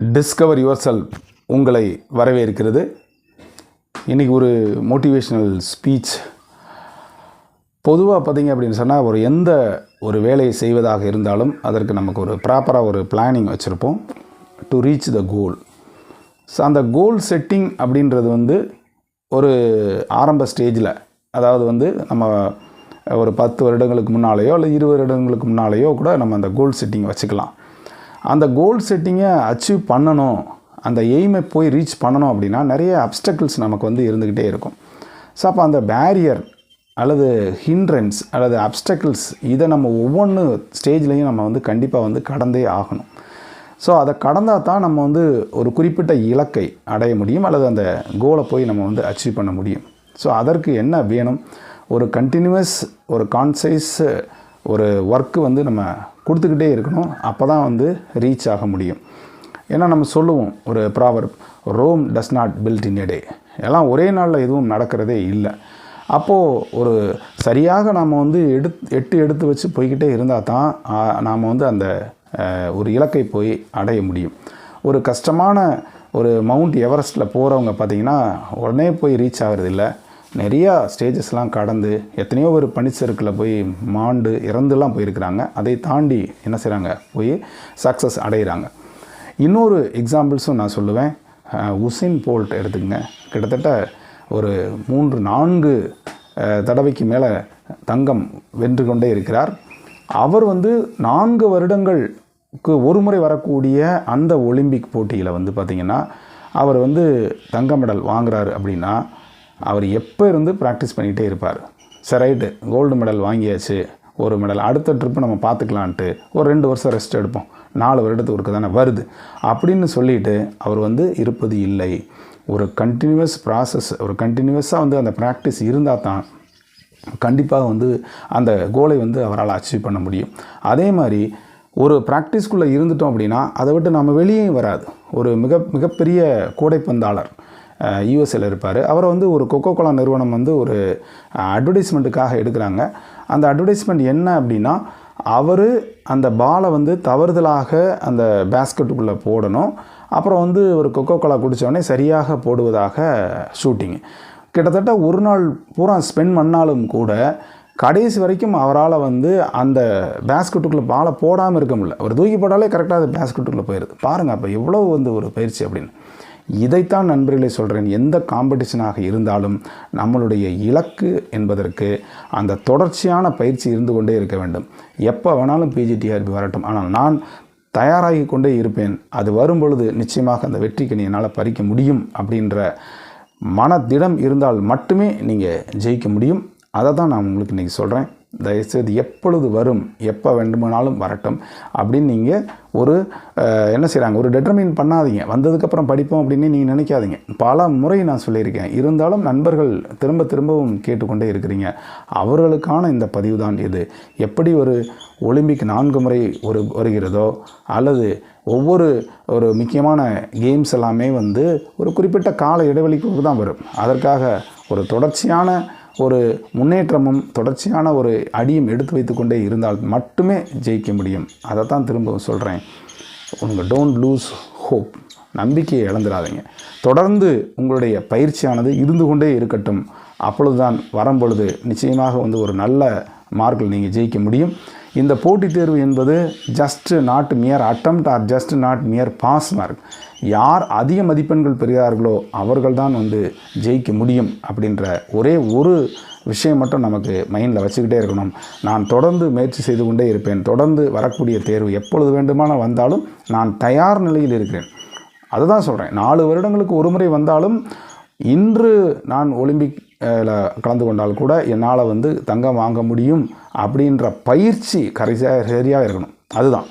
Discover your self உங்களை வரவேற்கிறது. இன்றைக்கி ஒரு மோட்டிவேஷ்னல் ஸ்பீச் பொதுவாக பார்த்தீங்க அப்படின்னு சொன்னால் ஒரு எந்த ஒரு வேலையை செய்வதாக இருந்தாலும் அதற்கு நமக்கு ஒரு ப்ராப்பராக ஒரு பிளானிங் வச்சுருப்போம். To reach the goal so அந்த கோல் செட்டிங் அப்படின்றது வந்து ஒரு ஆரம்ப ஸ்டேஜில் அதாவது வந்து நம்ம ஒரு பத்து வருடங்களுக்கு முன்னாலேயோ இல்லை இருபது வருடங்களுக்கு முன்னாலேயோ கூட நம்ம அந்த கோல் செட்டிங் வச்சுக்கலாம். அந்த கோல் செட்டிங்கை அச்சீவ் பண்ணணும். அந்த எய்மை போய் ரீச் பண்ணணும் அப்படின்னா நிறைய அப்டக்கிள்ஸ் நமக்கு வந்து இருந்துக்கிட்டே இருக்கும். ஸோ அப்போ அந்த பேரியர் அல்லது ஹிண்ட்ரன்ஸ் அல்லது அப்டக்கிள்ஸ் இதை நம்ம ஒவ்வொன்று ஸ்டேஜ்லேயும் நம்ம வந்து கண்டிப்பாக வந்து கடந்தே ஆகணும். ஸோ அதை கடந்தால் தான் நம்ம வந்து ஒரு குறிப்பிட்ட இலக்கை அடைய முடியும் அல்லது அந்த கோலை போய் நம்ம வந்து அச்சீவ் பண்ண முடியும். ஸோ அதற்கு என்ன வேணும்? ஒரு கண்டினியூவஸ் ஒரு கான்சைஸ் ஒரு ஒர்க்கு வந்து நம்ம கொடுத்துக்கிட்டே இருக்கணும். அப்போ தான் வந்து ரீச் ஆக முடியும். ஏன்னா நம்ம சொல்லுவோம் ஒரு proverb Rome does not built in a day எல்லாம் ஒரே நாளில் எதுவும் நடக்கிறதே இல்லை. அப்போது ஒரு சரியாக நாம் வந்து எடுத்து எட்டு எடுத்து வச்சு போய்கிட்டே இருந்தால் தான் நாம் வந்து அந்த ஒரு இலக்கை போய் அடைய முடியும். ஒரு கஷ்டமான ஒரு மவுண்ட் எவரெஸ்ட்டில் போகிறவங்க பார்த்திங்கன்னா உடனே போய் ரீச் ஆகிறது இல்லை. நிறையா ஸ்டேஜஸ்லாம் கடந்து எத்தனையோ ஒரு பனிச்சருக்கில் போய் மாண்டு இறந்துலாம் போயிருக்கிறாங்க. அதை தாண்டி என்ன செய்கிறாங்க போய் சக்ஸஸ் அடைகிறாங்க இன்னொரு எக்ஸாம்பிள்ஸும் நான் சொல்லுவேன். உசின் போல்ட் எடுத்துக்கங்க. கிட்டத்தட்ட ஒரு மூன்று நான்கு தடவைக்கு மேலே தங்கம் வென்று கொண்டே இருக்கிறார். அவர் வந்து நான்கு வருடங்களுக்கு ஒரு முறை வரக்கூடிய அந்த ஒலிம்பிக் போட்டியில் வந்து பார்த்திங்கன்னா அவர் வந்து தங்க மெடல் வாங்குறாரு அப்படின்னா அவர் எப்போ இருந்து ப்ராக்டிஸ் பண்ணிகிட்டே இருப்பார்? சரி ரைட்டு. கோல்டு மெடல் வாங்கியாச்சு. ஒரு மெடல் அடுத்த ட்ரிப்பு நம்ம பார்த்துக்கலான்ட்டு ஒரு ரெண்டு வருஷம் ரெஸ்ட் எடுப்போம். நாலு வருடத்துக்கு ஒருக்க தானே வருது. அப்படின்னு சொல்லிட்டு அவர் வந்து இருப்பது இல்லை. ஒரு கண்டினியூவஸ் ப்ராசஸ் ஒரு கண்டினியூவஸாக வந்து அந்த ப்ராக்டிஸ் இருந்தால் தான் கண்டிப்பாக வந்து அந்த கோலை வந்து அவரால் அச்சீவ் பண்ண முடியும். அதே மாதிரி ஒரு ப்ராக்டிஸ்குள்ளே இருந்துட்டோம் அப்படின்னா அதை விட்டு நம்ம வெளியே வராது. ஒரு மிக மிகப்பெரிய கூடைப்பந்தாளர். யூஎஸ்ஏல இருப்பார். அவரை வந்து ஒரு கொக்கோ கோலா நிறுவனம் வந்து ஒரு அட்வர்டைஸ்மெண்ட்டுக்காக எடுக்கிறாங்க. அந்த அட்வர்டைஸ்மெண்ட் என்ன அப்படின்னா அவர் அந்த பாலை வந்து தவறுதலாக அந்த பேஸ்கெட்டுக்குள்ளே போடணும். அப்புறம் வந்து ஒரு கொக்கோ கோலா குடித்தோடனே சரியாக போடுவதாக ஷூட்டிங் கிட்டத்தட்ட ஒரு நாள் பூரா ஸ்பெண்ட் பண்ணாலும் கூட கடைசி வரைக்கும் அவரால் வந்து அந்த பேஸ்கெட்டுக்குள்ளே பாலை போடாமல் இருக்க முடியல. ஒரு தூக்கி போட்டாலே கரெக்டாக அது பேஸ்கெட்டுக்குள்ளே போயிடுது பாருங்கள் அப்போ எவ்வளோ வந்து ஒரு பயிற்சி அப்படின்னு. இதைத்தான் நண்பர்களே சொல்கிறேன் எந்த காம்படிஷனாக இருந்தாலும் நம்மளுடைய இலக்கு என்பதற்கு அந்த தொடர்ச்சியான பயிற்சி இருந்து கொண்டே இருக்க வேண்டும். எப்போ வேணாலும் பிஜிடிஆர்பி வரட்டும். ஆனால் நான் தயாராகி கொண்டே இருப்பேன். அது வரும் பொழுது நிச்சயமாக அந்த வெற்றிக்கு என்னால் பறிக்க முடியும் அப்படின்ற மனதிடம் இருந்தால் மட்டுமே நீங்கள் ஜெயிக்க முடியும். அதை தான் நான் உங்களுக்கு இன்றைக்கி சொல்கிறேன் தயவுசெய்து எப்பொழுது வரும் எப்போ வேண்டுமானாலும் வரட்டும். அப்படின்னு நீங்கள் ஒரு என்ன செய்கிறாங்க ஒரு டெட்டர்மின் பண்ணாதீங்க. வந்ததுக்கப்புறம் படிப்போம் அப்படின்னு நீங்கள் நினைக்காதீங்க. பல முறை நான் சொல்லியிருக்கேன். இருந்தாலும் நண்பர்கள் திரும்ப திரும்பவும் கேட்டுக்கொண்டே இருக்கிறீங்க. அவர்களுக்கான இந்த பதிவு தான் இது. எப்படி ஒரு ஒலிம்பிக் நான்கு முறை ஒரு வருகிறதோ அல்லது ஒவ்வொரு ஒரு முக்கியமான கேம்ஸ் எல்லாமே வந்து ஒரு குறிப்பிட்ட கால இடைவெளிக்கு தான் வரும். அதற்காக ஒரு தொடர்ச்சியான ஒரு முன்னேற்றமும் தொடர்ச்சியான ஒரு அடியும் எடுத்து வைத்துக்கொண்டே இருந்தால் மட்டுமே ஜெயிக்க முடியும். அதை தான் திரும்ப சொல்கிறேன் உங்கள் டோன்ட் லூஸ் ஹோப் நம்பிக்கையை இழந்துடாதீங்க. தொடர்ந்து உங்களுடைய பயிற்சியானது இருந்து கொண்டே இருக்கட்டும். அப்பொழுதுதான் வரும்பொழுது நிச்சயமாக வந்து ஒரு நல்ல மார்க்கில் நீங்கள் ஜெயிக்க முடியும். இந்த போட்டித் தேர்வு என்பது just not mere attempt or just not mere pass mark யார் அதிக மதிப்பெண்கள் பெறுகிறார்களோ அவர்கள்தான் வந்து ஜெயிக்க முடியும் அப்படின்ற ஒரே ஒரு விஷயம் மட்டும் நமக்கு மைண்டில் வச்சுக்கிட்டே இருக்கணும். நான் தொடர்ந்து முயற்சி செய்து கொண்டே இருப்பேன். தொடர்ந்து வரக்கூடிய தேர்வு எப்பொழுது வேண்டுமான வந்தாலும் நான் தயார் நிலையில் இருக்கிறேன். அதுதான் சொல்கிறேன் நாலு வருடங்களுக்கு ஒரு முறை வந்தாலும் இன்று நான் ஒலிம்பிக் கலந்து கொண்டால் கூட என்னால் வந்து தங்கம் வாங்க முடியும் அப்படின்ற பயிற்சி கரைசியாக சரியாக இருக்கணும். அதுதான்.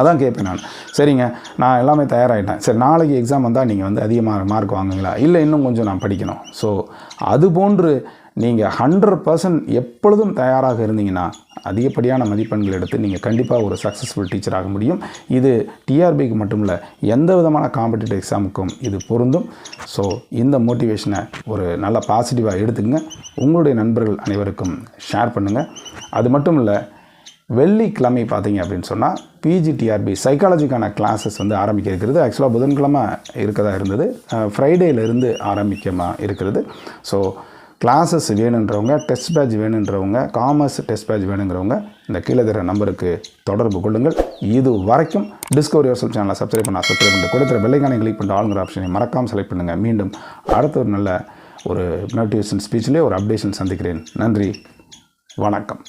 அதான் கேட்பேன் நான். சரிங்க நான் எல்லாமே தயாராகிட்டேன் சரி நாளைக்கு எக்ஸாம் வந்தால் நீங்கள் வந்து அதிகமாக மார்க் வாங்குங்களா இல்லை இன்னும் கொஞ்சம் நான் படிக்கணும். ஸோ அது போன்று நீங்கள் ஹண்ட்ரட் பர்சன்ட் எப்பொழுதும் தயாராக இருந்தீங்கன்னா அதிகப்படியான மதிப்பெண்கள் எடுத்து நீங்கள் கண்டிப்பாக ஒரு சக்ஸஸ்ஃபுல் டீச்சர் ஆக முடியும். இது டிஆர்பிக்கு மட்டும் இல்லை எந்த விதமான காம்படிட்டிவ் எக்ஸாமுக்கும் இது பொருந்தும். ஸோ இந்த மோட்டிவேஷனை ஒரு நல்ல பாசிட்டிவாக எடுத்துக்கங்க. உங்களுடைய நண்பர்கள் அனைவருக்கும் ஷேர் பண்ணுங்கள் அது மட்டும் இல்லை வெள்ளிக்கிழமை பார்த்தீங்க அப்படின்னு சொன்னால் பிஜிடிஆர்பி சைக்காலஜிக்கான கிளாஸஸ் வந்து ஆரம்பிக்க இருக்கிறது ஆக்சுவலாக புதன்கிழமை இருக்கதா இருந்தது. ஃப்ரைடேலேருந்து ஆரம்பிக்கமா இருக்கிறது. ஸோ கிளாஸஸ் வேணுன்றவங்க டெஸ்ட் பேட்ச் வேணுன்றவங்க காமர்ஸ் டெஸ்ட் பேட்ச் வேணுங்கிறவங்க இந்த கீழே தர நம்பருக்கு தொடர்பு கொள்ளுங்கள். இது வரைக்கும் டிஸ்கவரி யோசல் சேனலை சப்ஸ்கிரைப் பண்ண சப்ஸ்கிரைப் பண்ணிட்டு கொடுத்துற பெல்லைக்கானை கிளிக் பண்ணிட்டு ஆளுங்கிற ஆப்ஷனை மறக்காமல் செலக்ட் பண்ணுங்கள் மீண்டும் அடுத்த ஒரு நல்ல ஒரு நோட்டிஃபிகேஷன் ஸ்பீச்லேயே ஒரு அப்டேஷன் சந்திக்கிறேன். நன்றி. வணக்கம்.